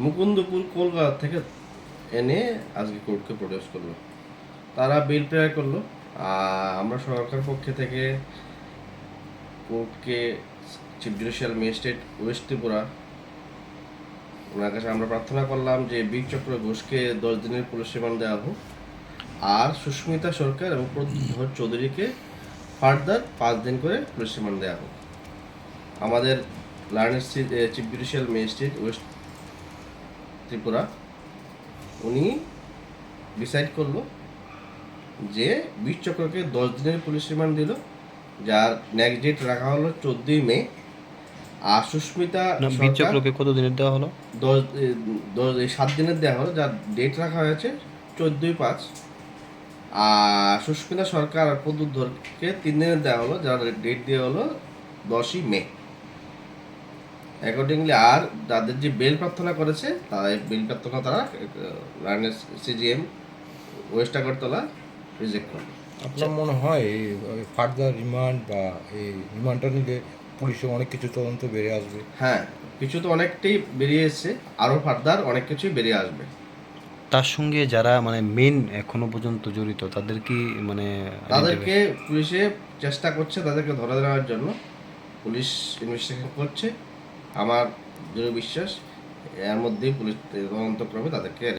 মুকুন্দপুর কলকাতা থেকে এনে আজকে কোর্টকে প্রডিউস করল। তারা বিল প্রেয়ার করল। আমরা সরকার পক্ষে থেকে কোর্টকে chief judicial magistrate west Tripura ওনার কাছে আমরা প্রার্থনা করলাম যে বীর চক্র ঘোষকে দশ দিনের পুলিশ রিমান্ড দেওয়া হোক। আর সুস্মিতা সরকার এবং প্রদ্যুৎ চৌধুরীকে ফার্দার পাঁচ দিন করে পুলিশ রিমান্ড দেওয়া হোক। আমাদের learned chief judicial magistrate west Tripura উনি ডিসাইড করল যে বিশ চক্রকে দশ দিনের পুলিশ রিমান্ড দিল যার নেক্সট ডেট রাখা হলো চোদ্দই মে। আর সুস্মিতা সরকার- কত দিনের দেওয়া হলো? দশ দশ সাত দিনের দেওয়া হলো যার ডেট রাখা হয়েছে চোদ্দই পাঁচ। আর সুস্মিতা সরকার আর প্রদ্যুৎ ধরকে তিন দিনের দেওয়া হলো যার ডেট দেওয়া হলো দশই মে। অ্যাকর্ডিংলি আর যাদের যে বেল প্রার্থনা করেছে তারা বেল প্রার্থনা তারা learned CJM west Agartala reject করে। আপনার মনে হয় ফার্দার রিমান্ড বা এই রিমান্ডটা নিলে পুলিশে অনেক কিছু তদন্ত বেড়ে আসবে? হ্যাঁ কিছু তো অনেকটাই বেরিয়ে এসছে আরও ফার্দার অনেক কিছুই বেরিয়ে আসবে। তার সঙ্গে যারা মানে মেন এখনও পর্যন্ত জড়িত তাদের কি মানে তাদেরকে পুলিশে চেষ্টা করছে তাদেরকে ধরে দেওয়ার জন্য। পুলিশ ইনভেস্টিগেশন করছে। আমার দৃঢ় বিশ্বাস এর মধ্যেই পুলিশ তদন্ত করবে তাদেরকে